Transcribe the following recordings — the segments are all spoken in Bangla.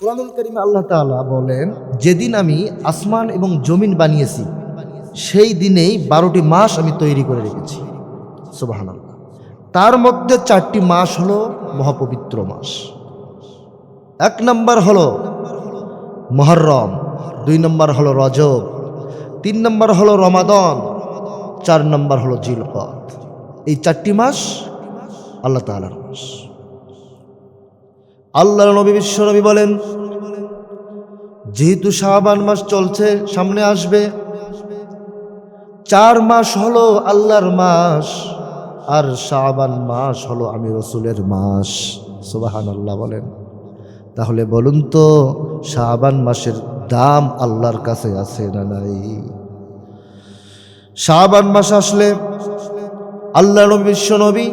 কোরআনুল করিমে আল্লাহ তাআলা বলেন, যেদিন আমি আসমান এবং জমিন বানিয়েছি, সেই দিনেই বারোটি মাস আমি তৈরি করে রেখেছি। সুবাহান তার মধ্যে চারটি মাস হলো মহাপবিত্র মাস। এক নম্বর হলো মহরম, দুই নম্বর হলো রজব, তিন নম্বর হলো রমাদন, চার নম্বর হলো জিলকত এই চারটি মাস আল্লাহ তাআলার মাস। আল্লাহ নবী, বিশ্ব নবী বলেন, যেহেতু শাহবান মাস চলছে, সামনে আসবে। চার মাস হলো আল্লাহর মাস, আর শাহবান মাস হলো আমি রসুলের মাস। সুবাহান আল্লাহ বলেন। তাহলে বলুন তো শাহবান মাসের দাম আল্লাহর কাছে আছে না নাই? শাহবান মাস আসলে আল্লাহ নবী, বিশ্ব নবী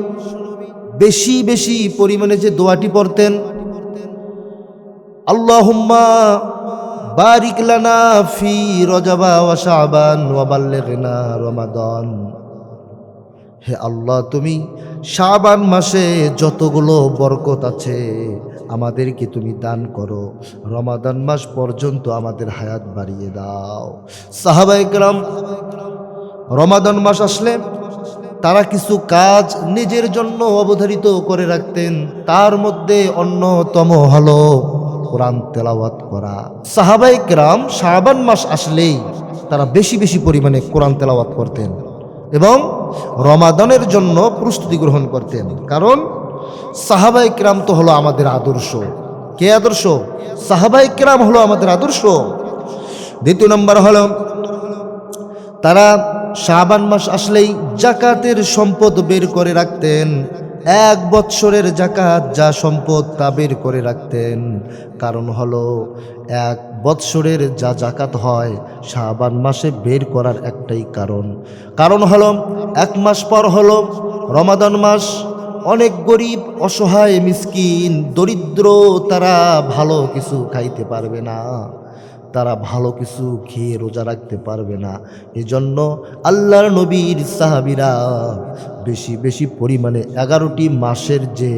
বেশি বেশি পরিমাণে যে দোয়াটি পড়তেন আল্লাহুম্মা বারিক লানা ফি রজাবা ওয়া শাবান ওয়া বাল্লিগনা রমাদান। হে আল্লাহ, তুমি শাবান মাসে যতগুলো বরকত আছে আমাদেরকে তুমি দান করো। রমাদান মাস পর্যন্ত আমাদের হায়াত বাড়িয়ে দাও। সাহাবা একরাম রমাদান মাস আসলে তারা কিছু কাজ নিজের জন্য অবধারিত করে রাখতেন। তার মধ্যে অন্যতম হলো কোরআন তেলাওয়াত করা। সাহাবাই কেরাম শাবান মাস আসলেই তারা বেশি বেশি পরিমাণে কোরআন তেলাওয়াত করতেন এবং রমাদানের জন্য প্রস্তুতি গ্রহণ করতেন। কারণ সাহাবাই কেরাম তো হলো আমাদের আদর্শ। কে আদর্শ? সাহাবাই কেরাম হলো আমাদের আদর্শ। দ্বিতীয় নম্বর হলো, তারা শাবান মাস আসলেই জাকাতের সম্পদ বের করে রাখতেন। এক বৎসরের জাকাত যা সম্পদ তা বের করে রাখতেন। কারণ হলো, এক বৎসরের যা জাকাত হয়, শাবান মাসে বের করার একটাই কারণ। কারণ হলো, এক মাস পর হলো রমাদান মাস। অনেক গরিব, অসহায়, মিসকিন, দরিদ্র তারা ভালো কিছু খাইতে পারবে না। তারা ভালো কিছু খেয়ে রোজা রাখতে পারবে না। এজন্য আল্লাহর নবীর সাহাবিরা বেশি বেশি পরিমাণে এগারোটি মাসের যে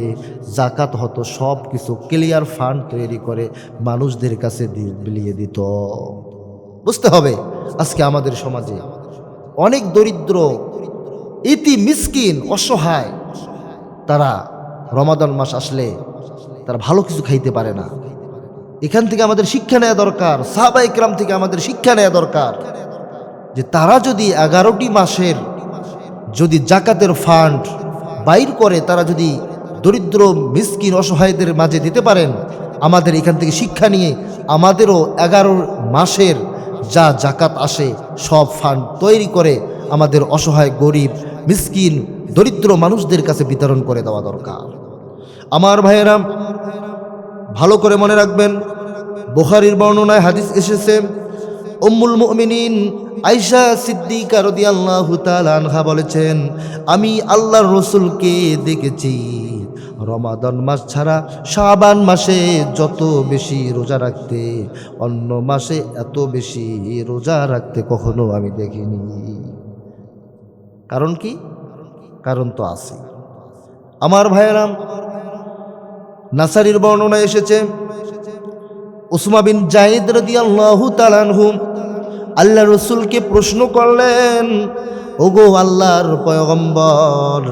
জাকাত হতো, সব কিছু ক্লিয়ার ফান্ড তৈরি করে মানুষদের কাছে বিলিয়ে দিত। বুঝতে হবে, আজকে আমাদের সমাজে অনেক দরিদ্র, ইতি মিসকিন, অসহায়, তারা রমাদান মাস আসলে তারা ভালো কিছু খাইতে পারে না। এখান থেকে আমাদের শিক্ষা নেওয়া দরকার সাহাবা ইকরাম থেকে আমাদের শিক্ষা নেওয়া দরকার। যে তারা যদি এগারোটি মাসের যদি জাকাতের ফান্ড বাইর করে, তারা যদি দরিদ্র, মিসকিন, অসহায়দের মাঝে দিতে পারেন, আমাদের এখান থেকে শিক্ষা নিয়ে আমাদেরও এগারো মাসের যা জাকাত আসে, সব ফান্ড তৈরি করে আমাদের অসহায়, গরিব, মিসকিন, দরিদ্র মানুষদের কাছে বিতরণ করে দেওয়া দরকার। আমার ভাইয়েরা ভালো করে মনে রাখবেন। বুখারির বর্ণনায় হাদিস এসেছে, উম্মুল মুমিনিন আয়সা সিদ্দিকা রাদিয়াল্লাহু তাআলা আনহা বলেছেন, আমি আল্লাহর রসুলকে দেখেছি। রমাদন মাস ছাড়া শাবান মাসে যত বেশি রোজা রাখতে, অন্য মাসে এত বেশি রোজা রাখতে কখনো আমি দেখিনি। কারণ কি? কারণ তো আছে। আমার ভাইয়েরাম নাসারির বর্ণনা এসেছে। উসমা বিন জাহিদ রাদিয়াল্লাহু তাআলাহু আল্লাহ রসুলকে প্রশ্ন করলেন, ওগো আল্লাহর পয়গম্বর,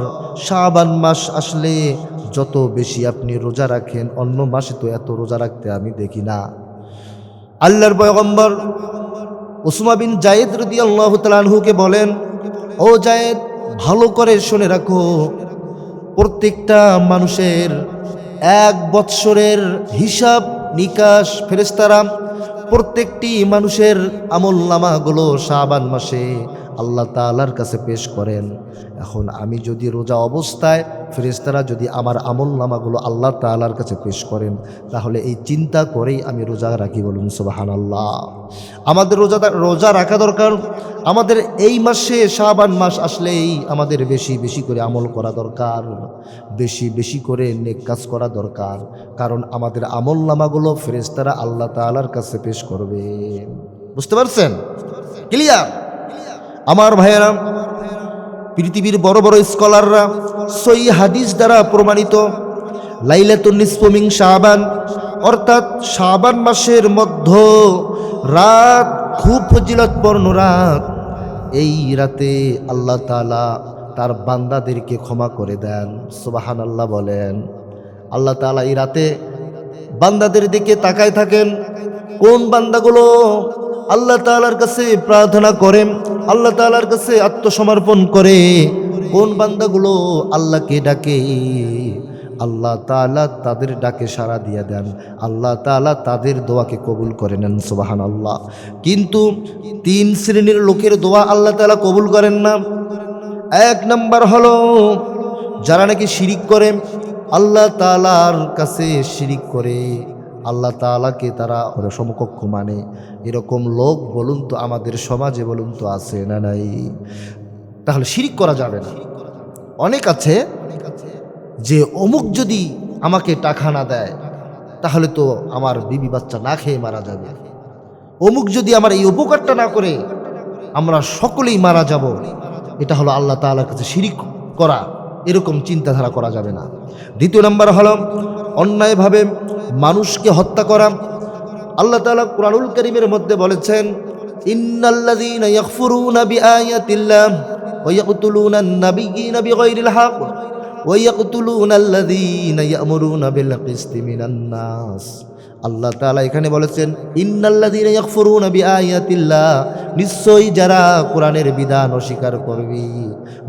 শাবান মাস আসলে যত বেশি আপনি রোজা রাখেন, অন্য মাসে তো এত রোজা রাখতে আমি দেখি না। আল্লাহর পয়গম্বর উসমা বিন জায়েদ রাদিয়াল্লাহু তাআলাহুকে বলেন, ও জায়েদ ভালো করে শুনে রাখো। প্রত্যেকটা মানুষের এক বৎসরের হিসাব নিকাশ ফেরেস্তারাম প্রত্যেকটি মানুষের আমল নামাগুলো শাবান মাসে আল্লাহ তাআলার কাছে পেশ করেন। এখন আমি যদি রোজা অবস্থায় ফেরেস্তারা যদি আমার আমল নামাগুলো আল্লাহ তাআলার কাছে পেশ করেন, তাহলে এই চিন্তা করেই আমি রোজা রাখি বলুন সুবাহান আল্লাহ আমাদের রোজা রোজা রাখা দরকার। আমাদের এই মাসে শাবান মাস আসলেই আমাদের বেশি বেশি করে আমল করা দরকার। বেশি বেশি করে নেক কাজ করা দরকার। কারণ আমাদের আমল নামাগুলো ফেরেস্তারা আল্লাহ তাআলার কাছে পেশ করবে। বুঝতে পারছেন? ক্লিয়ার? আমার ভাইয়েরা, পৃথিবীর বড় বড় স্কলাররা সই হাদিস দ্বারা প্রমাণিত, লাইলাতুন নিসফমিং শাবান, অর্থাৎ শাবান মাসের মধ্য রাত খুব ফজিলতপূর্ণ রাত। এই রাতে আল্লাহ তাআলা তার বান্দাদেরকে ক্ষমা করে দেন সুবাহান আল্লাহ বলেন। আল্লাহ তাআলা এই রাতে বান্দাদের দিকে তাকায় থাকেন, কোন বান্দাগুলো আল্লাহ তাআলার কাছে প্রার্থনা করে আল্লাহ তাআলার কাছে আত্মসমর্পণ করে। কোন বান্দাগুলো আল্লাহকে ডাকে? আল্লাহ তাআলা তাদের ডাকে সাড়া দিয়ে দেন। আল্লাহ তাআলা তাদের দোয়াকে কবুল করে নেন সুবাহান আল্লাহ কিন্তু তিন শ্রেণির লোকের দোয়া আল্লাহ তাআলা কবুল করেন না। এক নাম্বার হলো, যারা নাকি শিরিক করে, আল্লাহ তাআলার কাছে শিরিক করে। আল্লাহ তাআলাকে তারা সমকক্ষ মানে। এরকম লোক বলুন তো আমাদের সমাজে বলুন তো আছে না নাই? তাহলে শিরিক করা যাবে না। অনেক আছে যে অমুক যদি আমাকে টাকা না দেয়, তাহলে তো আমার বিবি বাচ্চা না খেয়ে মারা যাবে। অমুক যদি আমার এই উপকারটা না করে, আমরা সকলেই মারা যাব। এটা হলো আল্লাহ তাআলার কাছে শিরিক করা। এরকম চিন্তাধারা করা যাবে না। দ্বিতীয় নম্বর হলো অন্যায়ভাবে মানুষকে হত্যা করা। আল্লাহ তাআলা কোরআনুল করিমের মধ্যে বলেছেন আল্লাহ এখানে বলেছেন নিশ্চয়ই যারা কোরআনের বিধান অস্বীকার করবে,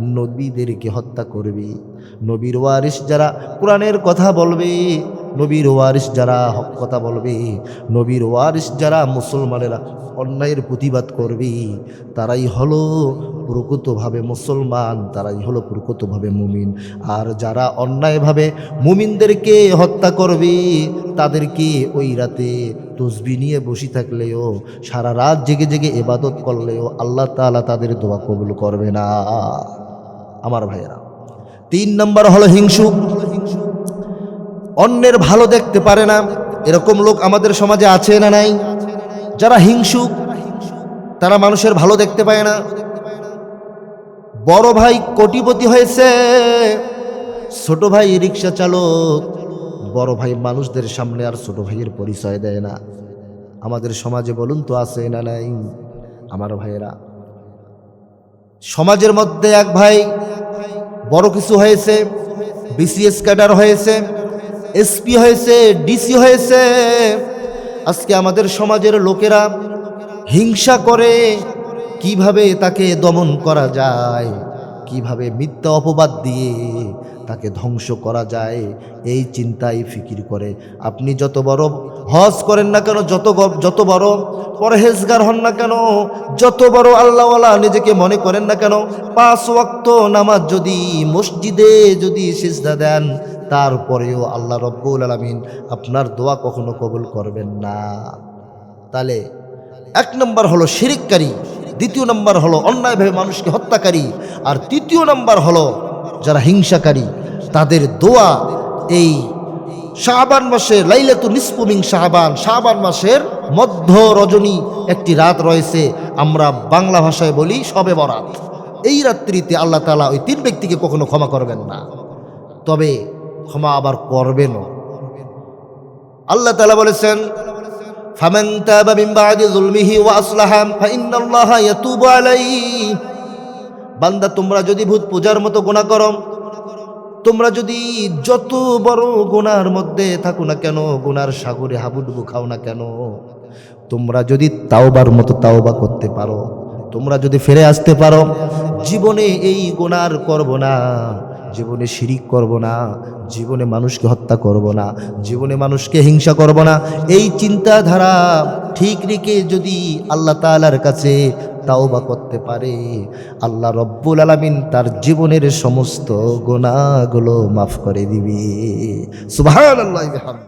নবীদেরকে হত্যা করবে। নবীর ওয়ারিস যারা কোরআনের কথা বলবে, নবীর ওয়ারিস যারা হক কথা বলবে, নবীর ওয়ারিস যারা মুসলমানেরা অন্যায়ের প্রতিবাদ করবে, তারাই হলো প্রকৃতভাবে মুসলমান, তারাই হলো প্রকৃতভাবে মুমিন। আর যারা অন্যায়ভাবে মুমিনদেরকে হত্যা করবে, তাদেরকে ওই রাতে তসবি নিয়ে বসে থাকলেও, সারা রাত জেগে জেগে এবাদত করলেও আল্লাহ তাআলা তাদের দোয়া কবুল করবে না। আমার ভাইয়েরা তিন নম্বর হলো হিংসুক অন্যের ভালো দেখতে পারে না। এরকম লোক আমাদের সমাজে আছে না নাই? যারা হিংসুক তারা মানুষের ভালো দেখতে পায় না। বড় ভাই কোটিপতি হয়েছে, ছোট ভাই রিক্সা চালক। বড় ভাই মানুষদের সামনে আর ছোট ভাইয়ের পরিচয় দেয় না। আমাদের সমাজে বলুন তো আছে না নাই? আমার ভাইয়েরা। সমাজের মধ্যে এক ভাই বড় কিছু হয়েছে বিসিএস ক্যাডার হয়েছে এসপি হয়েছে ডিসি হয়েছে। আজকে আমাদের সমাজের লোকেরা হিংসা করে কীভাবে তাকে দমন করা যায়, কীভাবে মিথ্যা অপবাদ দিয়ে তাকে ধ্বংস করা যায়, এই চিন্তাই ফিকির করে। আপনি যত বড় হজ করেন না কেন, যত যত বড় পরহেজগার হন না কেন? যত বড় আল্লাহওয়ালা নিজেকে মনে করেন না কেন? পাঁচ ওয়াক্ত নামাজ যদি মসজিদে যদি সিজদা দেন, তারপরেও আল্লাহ রব্বুল আলমিন আপনার দোয়া কখনো কবুল করবেন না। তাহলে এক নম্বর হলো শিরিককারী, দ্বিতীয় নম্বর হলো অন্যায়ভাবে মানুষকে হত্যাকারী, আর তৃতীয় নম্বর হলো যারা হিংসাকারী, তাদের দোয়া এই শাহবান মাসের লাইলাতু নিসপুমিং শাহবান শাহবান মাসের মধ্য রজনী একটি রাত রয়েছে, আমরা বাংলা ভাষায় বলি সবে বরাত। এই রাত্রিতে আল্লাহ তালা ওই তিন ব্যক্তিকে কখনো ক্ষমা করবেন না। তবে ক্ষমা আবার করবেনও। আল্লাহ তালা বলেছেন, ফামান তাবা মিন বাদি যুলমিহি ওয়া আসলাহা ফাইন্নাল্লাহা ইয়াতুবু আলাইহি। বান্দা, তোমরা যদি ভূত পূজার মতো গুনাহ করো, তোমরা যদি যত বড় গুনার মধ্যে থাকো না কেন গুনার সাগরে হাবুডুবু খাও না কেন? তোমরা যদি তাওবার মতো তাওবা করতে পারো, তোমরা যদি ফিরে আসতে পারো, জীবনে এই গোনার করব না, জীবনে শিরিক করব না, জীবনে মানুষকে হত্যা করব না, জীবনে মানুষকে হিংসা করব না, এই চিন্তাধারা ঠিক রেখে যদি আল্লাহ তাআলার কাছে তাওবা করতে পারে, আল্লাহ রব্বুল আলামিন তার জীবনের সমস্ত গোনাগুলো মাফ করে দিবে। বিহামদিহি